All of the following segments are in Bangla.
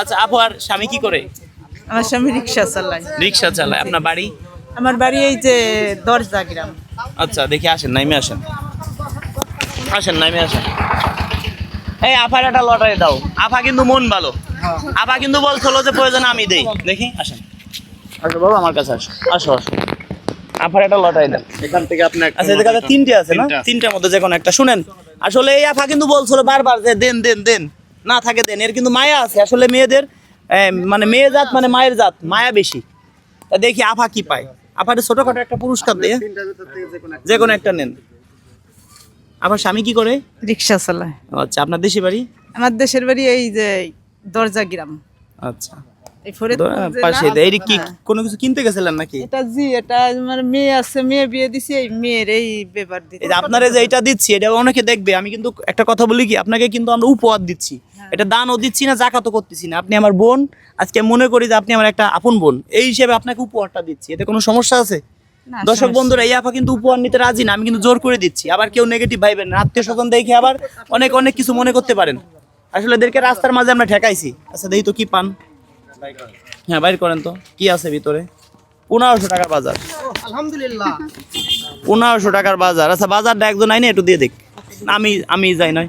আচ্ছা আপু আর স্বামী কি করে? আমার স্বামী রিক্সা চালায়। রিক্সা চালায়। আপনার বাড়ি? আমার বাড়ি এই যে দরজা গ্রাম। আচ্ছা দেখি আসেন নাইমে আসেন। আসেন নাইমে আসেন। এই আফার একটা লটারি দাও। আফা কিন্তু মন ভালো। আফা কিন্তু বলছিল যে প্রয়োজন আমি দেই। দেখি আসেন। আসো বাবা আমার কাছে আসো। আসো আসো। আফার একটা লটারি দেন। এখান থেকে আপনি একটা আচ্ছা এদের কাছে তিনটে আছে না? তিনটা। তিনটার মধ্যে যে কোনো একটা। শুনেন আসলে এই আফা কিন্তু বলছিল বারবার যে দেন দেন দেন। না থাকে দেন এর কিন্তু মায়া আছে। আসলে মেয়েদের মানে মেয়ে জাত মানে মায়ের জাত মায়া বেশি। তা দেখি আফা কি পায়। আফাটা ছোটখাটো একটা পুরস্কার দিয়ে যে কোনো একটা নেন। আবার স্বামী কি করে? রিক্সা চালায়। আচ্ছা আপনার দেশের বাড়ি? আমার দেশের বাড়ি এই যে দরজা গ্রাম। আচ্ছা। পাশে কি কোনো কিছু কিনতে গেছিলেন নাকি? এটা জি এটা আমার মেয়ে আছে মেয়ে বিয়ে দিছি এই মেয়ের এই ব্যাপার দিতে আপনারা যে এটা দিচ্ছি এটা অনেকে দেখবে আমি কিন্তু একটা কথা বলি কি আপনাকে কিন্তু আমরা উপহার দিচ্ছি। এটা দানও দিচ্ছি না জাকাতও করতেছি না। আপনি আমার বোন আজকে মনে করি যে আপনি আমার একটা আপন বোন। এই হিসেবে আপনাকে উপহারটা দিচ্ছি। এতে কোনো সমস্যা আছে? দর্শক বন্ধুরা এই আপা কিন্তু উপহার নিতে রাজি না আমি কিন্তু জোর করে দিচ্ছি। আবার কেউ নেগেটিভ ভাইবেন না আত্মীয় স্বজন দেখে আবার অনেক অনেক কিছু মনে করতে পারেন। আসলে এদেরকে রাস্তার মাঝে আমরা ঠেকাইছি। আচ্ছা দেখি তো কি পান? হ্যাঁ বাইর করেন তো। কি আছে ভিতরে? পনেরোশো টাকার বাজার। আলহামদুলিল্লাহ। পনেরোশো টাকার বাজার। আচ্ছা বাজারটা একজন আইনে একটু দিয়ে দেখ আমি আমি যাই নয়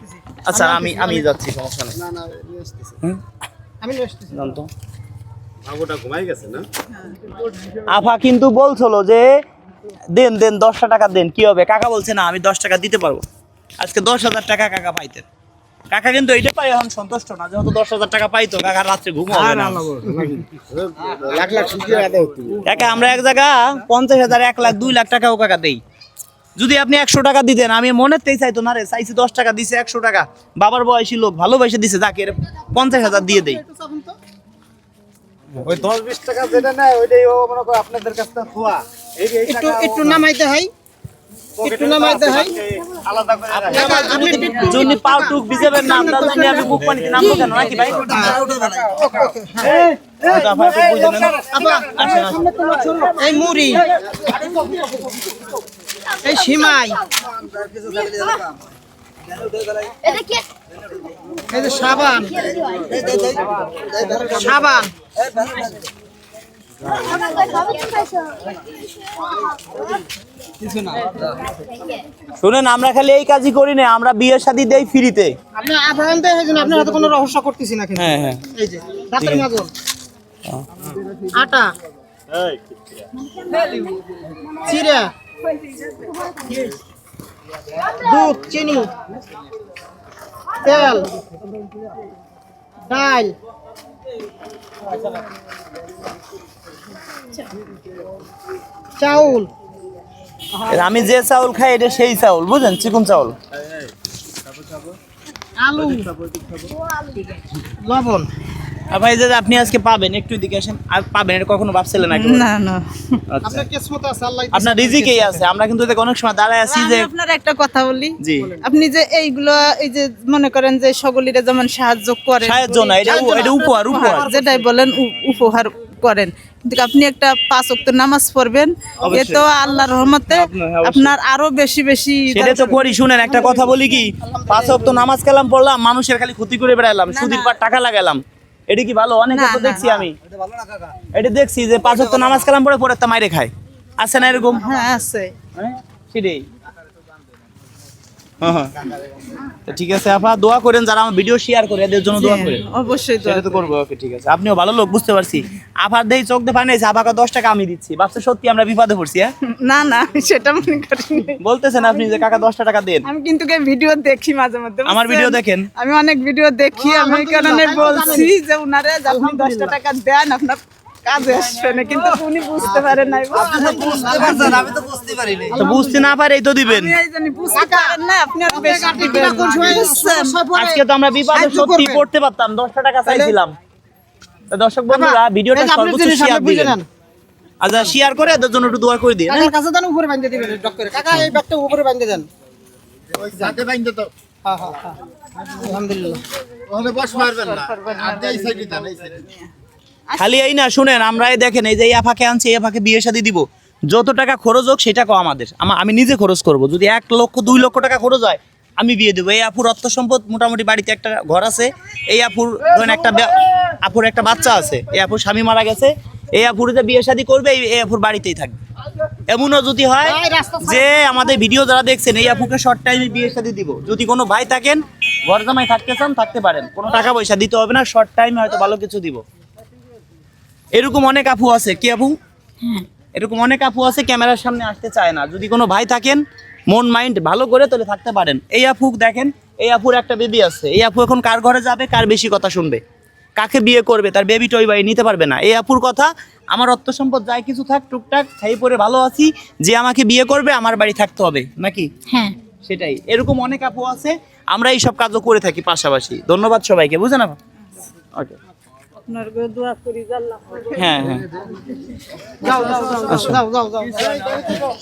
আচ্ছা আমি আমি যাচ্ছি। সমস্যা নেই না না নিয়ে আসতেছে। হুম, আমি নিয়ে তো। বাবুটা ঘুমাই গেছে না? আফা কিন্তু বলছিল যে দেন দেন দশটা টাকা দেন কি হবে? কাকা বলছে না আমি দশ টাকা দিতে পারব। আজকে দশ হাজার টাকা কাকা পাইতেন। কাকা কিন্তু এইটা পাই এখন সন্তুষ্ট না যেহেতু দশ হাজার টাকা পাইতো কাকা রাত্রে ঘুমো লাখ লাখ কাকা আমরা এক জায়গা পঞ্চাশ হাজার এক লাখ দুই লাখ টাকাও কাকা দেই। যদি আপনি একশো টাকা দিতেন আমি মনের তেই চাইতো না রে চাইছি দশ টাকা দিছে একশো টাকা। বাবার বয়সী লোক ভালোবেসে দিছে যাকে পঞ্চাশ হাজার দিয়ে দেই। ওই দশ বিশ টাকা যেটা নেয় ওইটাই ও মনে করো আপনাদের কাছ থেকে খোয়া। একটু একটু নামাইতে হয়। হয় পাও টুক ভিজাবেন না আমি বুক পানিতে নামবো কেন নাকি ভাই। এই মুড়ি এই সিমাই এই সাবান সাবান শুনেন আমরা খালি এই কাজই করি না আমরা বিয়ের শাদী দেই ফ্রিতে। আপনি দেয় এই জন্য আপনার হাতে কোনো রহস্য করতেছি না হ্যাঁ হ্যাঁ। এই যে রাতের মাজন আটা। চিরা দুধ চিনি। তেল। ডাল। চাউল। আমি যে চাউল খাই এটা সেই চাউল বুঝেন চিকন চাউল। আলু। লবণ। ভাই যে আপনি আজকে পাবেন একটু দিকে আসেন। আর পাবেন এটা কখনো ভাবছিলেন নাকি না না। আচ্ছা। আপনার কিসমত আছে? আল্লাহ আপনার রিজিকেই আছে? আমরা কিন্তু দেখো অনেক সময় দাঁড়ায় আছি যে আপনার একটা কথা বলি। জি। আপনি যে এইগুলো এই যে মনে করেন যে সকলের যেমন সাহায্য করে সাহায্য না এটা এটা উপহার উপহার। যেটাই বলেন উপহার করেন। কিন্তু আপনি একটা পাঁচ ওয়াক্ত নামাজ পড়বেন এ তো আল্লাহর রহমতে আপনার- হ্যাঁ, অবশ্যই। আপনার আরও বেশি বেশি সেটা তো করি শুনেন একটা কথা বলি কি? পাঁচ ওয়াক্ত নামাজ কালাম পড়লাম মানুষের খালি ক্ষতি করে বেড়ালাম সুদির পার টাকা লাগালাম এটা কি ভালো? অনেক তো দেখছি আমি। এটা দেখছি যে পাঁচ ওয়াক্ত নামাজ কালাম পড়ে পরে তা মাইরে খায়। আছে না এরকম? হ্যাঁ আছে। হ্যাঁ, সেটাই। হ্যাঁ, হ্যাঁ। ঠিক আছে আপা দোয়া করেন যারা আমার ভিডিও শেয়ার করে এদের জন্য দোয়া করেন। অবশ্যই সেটা তো করব ওকে ঠিক আছে। আপনিও ভালো লোক বুঝতে পারছি। আবার দেই চোখ দিয়ে পানি আপাকে দশ টাকা আমি দিচ্ছি। ভাবছে সত্যি আমরা বিপদে পড়ছি হ্যাঁ? না না সেটা মনে করিনি। বলতেছেন আপনি যে কাকা দশটা টাকা দেন। আমি কিন্তু কে ভিডিও দেখি মাঝে মধ্যে আমার ভিডিও দেখেন? আমি অনেক ভিডিও দেখি আমি কারণে বলছি যে উনারে আপনি দশটা টাকা দেন আপনার কাজে আসবে না কিন্তু উনি বুঝতে পারেন নাই। তো বুঝতে না পারে এই তো দিবেন। আমি এই বুঝতে না আপনি আর বেশি দিবেন আজকে তো আমরা বিপদে সত্যি পড়তে পারতাম দশটা টাকা চাইছিলাম। দর্শক বন্ধুরা ভিডিওটা সর্বোচ্চ শেয়ার দিবেন। আচ্ছা শেয়ার করে এদের জন্য একটু দোয়া করে দিন হ্যাঁ? কাকার কাছে দেন উপরে বাঁধতে দিবেন ডক করে কাকা এই ব্যাগটা উপরে বাঁধতে দেন। ওই যাতে বাইন্দে তো। হ্যাঁ হ্যাঁ হ্যাঁ। আলহামদুলিল্লাহ। ওখানে বস মারবেন না। আপনি এই সাইডে দেন এই সাইডে খালি এই না শুনেন আমরা এই দেখেন এই যে এই আফাকে আনছি এই আফাকে বিয়ে শাদী দিব। যত টাকা খরচ হোক সেটা কো আমাদের। আমা- আমি নিজে খরচ করব। যদি এক লক্ষ দুই লক্ষ টাকা খরচ হয় আমি বিয়ে দেবো। এই আপুর অর্থ সম্পদ মোটামুটি বাড়িতে একটা ঘর আছে। এই আপুর ধরেন একটা আপুর একটা বাচ্চা আছে। এই আপুর স্বামী মারা গেছে। এই আপুর যে বিয়ে শাদি করবে এই- এই আপুর বাড়িতেই থাকবে। এমনও যদি হয় যে আমাদের ভিডিও যারা দেখছেন এই আপুকে শর্ট টাইমে বিয়ে শাদি দিব। যদি কোনো ভাই থাকেন ঘর জামাই থাকতে চান থাকতে পারেন। কোনো টাকা পয়সা দিতে হবে না শর্ট টাইমে হয়তো ভালো কিছু দিব। এরকম অনেক আপু আছে। কি আপু? এরকম অনেক আপু আছে ক্যামেরার সামনে আসতে চায় না। যদি কোনো ভাই থাকেন মন মাইন্ড ভালো করে তাহলে থাকতে পারেন। এই আপু দেখেন এই আপুর একটা বেবি আছে। এই আপু এখন কার ঘরে যাবে কার বেশি কথা শুনবে? কাকে বিয়ে করবে? তার বেবি টই বাই নিতে পারবে না। এই আপুর কথা আমার অর্থ সম্পদ যাই কিছু থাক টুকটাক খাই পরে ভালো আছি যে আমাকে বিয়ে করবে আমার বাড়ি থাকতে হবে নাকি? হ্যাঁ। সেটাই। এরকম অনেক আপু আছে আমরা এই সব কাজও করে থাকি পাশাপাশি। ধন্যবাদ সবাইকে বুঝে না ওকে আপনার গো দোয়া করি আল্লাহ হ্যাঁ হ্যাঁ। যাও যাও যাও যাও যাও যাও যাও।